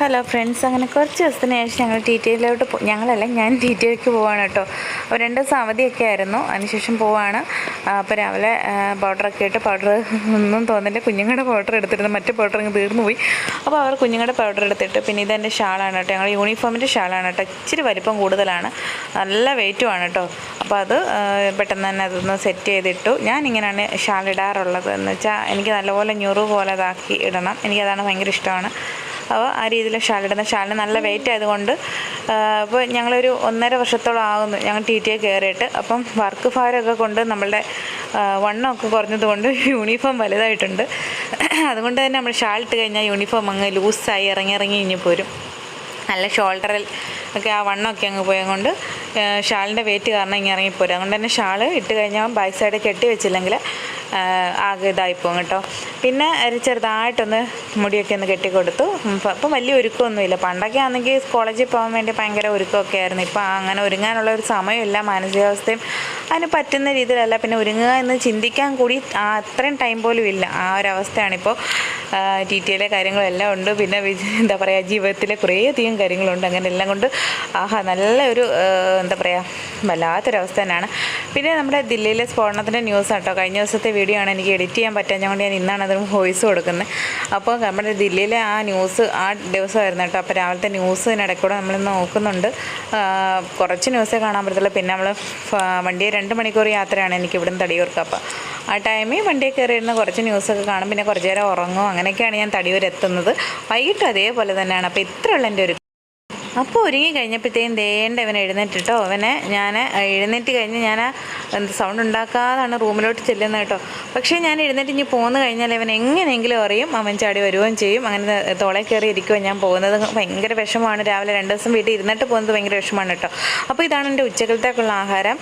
Hello friends അങ്ങനെ കുറച്ച് ദിവസത്തിന് ശേഷം ഞങ്ങൾ ടി ടി യിലോട്ട് പോ ഞങ്ങളല്ല ഞാൻ ടി ടി ഐക്ക് പോവാണ് കേട്ടോ. അപ്പോൾ രണ്ട് ദിവസം അവധിയൊക്കെ ആയിരുന്നു അതിനുശേഷം പോവാണ്. അപ്പോൾ രാവിലെ പൗഡറൊക്കെ ഇട്ട് പൗഡർ ഒന്നും തോന്നില്ല. കുഞ്ഞുങ്ങളുടെ പൗഡർ എടുത്തിരുന്നു മറ്റു പൗഡർ അങ്ങ് തീർന്നു പോയി അപ്പോൾ അവർ കുഞ്ഞുങ്ങളുടെ പൗഡർ എടുത്തിട്ട് പിന്നെ ഇതെന്റെ ഷാളാണ് കേട്ടോ. ഞങ്ങൾ യൂണിഫോമിന്റെ ഷാളാണ് കേട്ടോ. ഇച്ചിരി വലിപ്പം കൂടുതലാണ്. നല്ല വെയിറ്റുമാണ് കേട്ടോ. അപ്പോൾ അത് പെട്ടെന്ന് തന്നെ അതൊന്ന് സെറ്റ് ചെയ്തിട്ടു. ഞാൻ ഇങ്ങനെയാണ് ഷാൾ എന്ന് വെച്ചാൽ എനിക്ക് നല്ലപോലെ ഞുറു പോലെ ഇതാക്കി ഇടണം. എനിക്കതാണ് ഭയങ്കര ഇഷ്ടമാണ്. അപ്പോൾ ആ രീതിയിൽ ഷാൾ ഷാളിന് നല്ല വെയിറ്റ് ആയതുകൊണ്ട് അപ്പോൾ ഞങ്ങളൊരു ഒന്നര വർഷത്തോളം ആകുന്നു ഞങ്ങൾ ടി ടി എ കയറിയിട്ട് അപ്പം വർക്ക് ഭാരമൊക്കെ കൊണ്ട് നമ്മളുടെ വണ്ണമൊക്കെ കുറഞ്ഞതുകൊണ്ട് യൂണിഫോം വലുതായിട്ടുണ്ട്. അതുകൊണ്ട് തന്നെ നമ്മൾ ഷാൾ ഇട്ട് കഴിഞ്ഞാൽ യൂണിഫോം അങ്ങ് ലൂസായി ഇറങ്ങി ഇറങ്ങി ഇനി പോരും. നല്ല ഷോൾഡറിൽ ഒക്കെ ആ വണ്ണമൊക്കെ അങ്ങ് പോയതുകൊണ്ട് ഷാളിന്റെ വെയിറ്റ് കാരണം ഇങ്ങനെ ഇറങ്ങിപ്പോരും. അതുകൊണ്ട് തന്നെ ഷാൾ ഇട്ട് കഴിഞ്ഞാൽ ബാക്ക് സൈഡ് കെട്ടി വെച്ചില്ലെങ്കിൽ ആകെ ഇതായിപ്പോകും കേട്ടോ. പിന്നെ ചെറുതായിട്ടൊന്ന് മുടിയൊക്കെ ഒന്ന് കെട്ടി കൊടുത്തു ഇപ്പം വലിയ ഒരുക്കമൊന്നുമില്ല. പണ്ടൊക്കെ ആണെങ്കിൽ കോളേജിൽ പോകാൻ വേണ്ടി ഭയങ്കര ഒരുക്കമൊക്കെ ആയിരുന്നു. ഇപ്പം അങ്ങനെ ഒരുങ്ങാനുള്ള ഒരു സമയമില്ല മാനസികാവസ്ഥയും അതിന് പറ്റുന്ന രീതിയിലല്ല. പിന്നെ ഒരുങ്ങുക എന്ന് ചിന്തിക്കാൻ കൂടി അത്രയും ടൈം പോലും ഇല്ല. ആ ഒരു ടി കാര്യങ്ങളെല്ലാം ഉണ്ട്. പിന്നെ എന്താ പറയുക ജീവിതത്തിലെ കുറേയധികം കാര്യങ്ങളുണ്ട്. അങ്ങനെ എല്ലാം കൊണ്ട് ആഹാ നല്ലൊരു ഒരു എന്താ പറയുക വല്ലാത്തൊരവസ്ഥ തന്നെയാണ്. പിന്നെ നമ്മുടെ ദില്ലിയിലെ സ്ഫോടനത്തിന്റെ ന്യൂസ് കേട്ടോ. കഴിഞ്ഞ ദിവസത്തെ വീഡിയോ ആണ് എനിക്ക് എഡിറ്റ് ചെയ്യാൻ പറ്റാഞ്ഞതുകൊണ്ട് ഞാൻ ഇന്നാണ് അതിന് വോയിസ് കൊടുക്കുന്നത്. അപ്പോൾ നമ്മുടെ ദില്ലിയിലെ ആ ന്യൂസ് ആ ദിവസമായിരുന്നു കേട്ടോ. അപ്പോൾ രാവിലത്തെ ന്യൂസിനിടയ്ക്കൂടെ നമ്മളിന്ന് നോക്കുന്നുണ്ട്. കുറച്ച് ന്യൂസേ കാണാൻ പറ്റത്തുള്ളൂ. പിന്നെ നമ്മൾ വണ്ടിയെ രണ്ട് മണിക്കൂർ യാത്രയാണ് എനിക്ക് ഇവിടുന്ന് തടിയൂർക്ക്. ആ ടൈമിൽ വണ്ടിയിൽ കയറി കുറച്ച് ന്യൂസൊക്കെ കാണും. പിന്നെ കുറച്ച് നേരം ഉറങ്ങും. അങ്ങനെയൊക്കെയാണ് ഞാൻ തടിയൂർ എത്തുന്നത് വൈകിട്ട് അതേപോലെ തന്നെയാണ്. അപ്പോൾ ഇത്രയുള്ള എന്റെ ഒരു അപ്പോൾ ഒരുങ്ങി കഴിഞ്ഞപ്പോഴത്തേക്കും ദേണ്ട ഇവൻ എഴുന്നേറ്റിട്ടോ. അവനെ ഞാൻ എഴുന്നേറ്റ് കഴിഞ്ഞ് ഞാൻ എന്ത് സൗണ്ട് ഉണ്ടാക്കാതാണ് റൂമിലോട്ട് ചെല്ലുന്നത് കേട്ടോ. പക്ഷേ ഞാൻ എഴുന്നേറ്റ് ഇനി പോന്നു കഴിഞ്ഞാൽ ഇവൻ എങ്ങനെയെങ്കിലും അറിയും അവൻ ചാടി വരുകയും ചെയ്യും. അങ്ങനെ തോളെ കയറി ഇരിക്കുമോ ഞാൻ പോകുന്നത്. ഭയങ്കര വിഷമമാണ്. രാവിലെ രണ്ട് ദിവസം വീട്ടിൽ ഇരുന്നിട്ട് പോകുന്നത് ഭയങ്കര വിഷമമാണ് കേട്ടോ. അപ്പോൾ ഇതാണ് എന്റെ ഉച്ചക്കലത്തേക്കുള്ള ആഹാരം.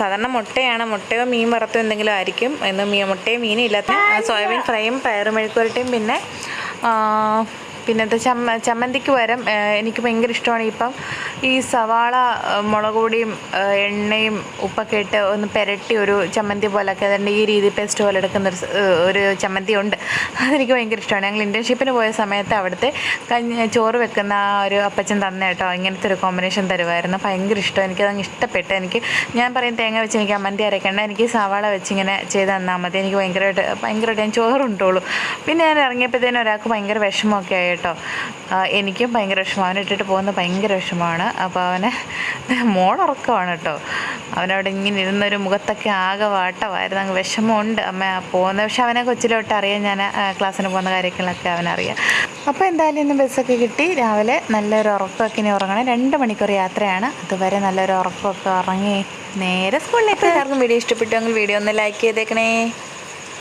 സാധാരണ മുട്ടയാണ്. മുട്ടയോ മീൻ വറുത്തോ എന്തെങ്കിലും ആയിരിക്കും. എന്ന് മീ മുട്ടയും മീനും ഇല്ലാത്ത സോയാബീൻ ഫ്രൈയും പയറും മെഴുക്കുവരട്ടിയും പിന്നെ പിന്നത്തെ ചമ്മ ചമ്മന്തിക്ക് പകരം എനിക്ക് ഭയങ്കര ഇഷ്ടമാണ് ഇപ്പം ഈ സവാള മുളക് പൊടിയും എണ്ണയും ഉപ്പൊക്കെ ഇട്ട് ഒന്ന് പെരട്ടി ഒരു ചമ്മന്തി പോലൊക്കെ അതുകൊണ്ട് ഈ രീതി പേസ്റ്റ് പോലെ എടുക്കുന്ന ഒരു ഒരു ചമ്മന്തി ഉണ്ട്. അതെനിക്ക് ഭയങ്കര ഇഷ്ടമാണ്. ഞങ്ങൾ ഇന്റേൺഷിപ്പിന് പോയ സമയത്ത് അവിടുത്തെ കഞ്ഞി ചോറ് വെക്കുന്ന ആ ഒരു അപ്പച്ചൻ തന്നെ കേട്ടോ. ഇങ്ങനത്തെ ഒരു കോമ്പിനേഷൻ തരുമായിരുന്നു. ഭയങ്കര ഇഷ്ടം. എനിക്കതങ്ങ് ഇഷ്ടപ്പെട്ട്. എനിക്ക് ഞാൻ പറയും തേങ്ങ വെച്ച് എനിക്ക് അമ്മന്തി അരയ്ക്കേണ്ട എനിക്ക് സവാള വെച്ച് ഇങ്ങനെ ചെയ്ത് തന്നാൽ മതി. എനിക്ക് ഭയങ്കരമായിട്ട് ഭയങ്കരമായിട്ട് ഞാൻ ചോറുണ്ടോളൂ പിന്നെ ഞാൻ ഇറങ്ങിയപ്പോഴത്തേനും ഒരാൾക്ക് ഭയങ്കര വിഷമമൊക്കെ ആയി. കേട്ടോ. എനിക്കും ഭയങ്കര വിഷമം. അവനെ ഇട്ടിട്ട് പോകുന്നത് ഭയങ്കര വിഷമമാണ്. അപ്പോൾ അവന് മോളുറക്കമാണ് കേട്ടോ. അവനവിടെ ഇങ്ങനെ ഇരുന്നൊരു മുഖത്തൊക്കെ ആകെ വാട്ടമായിരുന്നു. അങ്ങ് വിഷമമുണ്ട് അമ്മ പോകുന്നത്. പക്ഷെ അവനെ കൊച്ചിലോട്ട് അറിയാം ഞാൻ ക്ലാസ്സിന് പോകുന്ന കാര്യങ്ങളൊക്കെ അവനറിയാം. അപ്പോൾ എന്തായാലും ഇന്ന് ബസ്സൊക്കെ കിട്ടി. രാവിലെ നല്ലൊരു ഉറക്കമൊക്കെ ഇനി ഉറങ്ങണം. രണ്ട് മണിക്കൂർ യാത്രയാണ്. അതുവരെ നല്ലൊരു ഉറക്കമൊക്കെ ഉറങ്ങി നേരെ സ്കൂളിലേക്ക്. എല്ലാവർക്കും വീഡിയോ ഇഷ്ടപ്പെട്ടുവെങ്കിൽ വീഡിയോ ഒന്ന് ലൈക്ക് ചെയ്തേക്കണേ.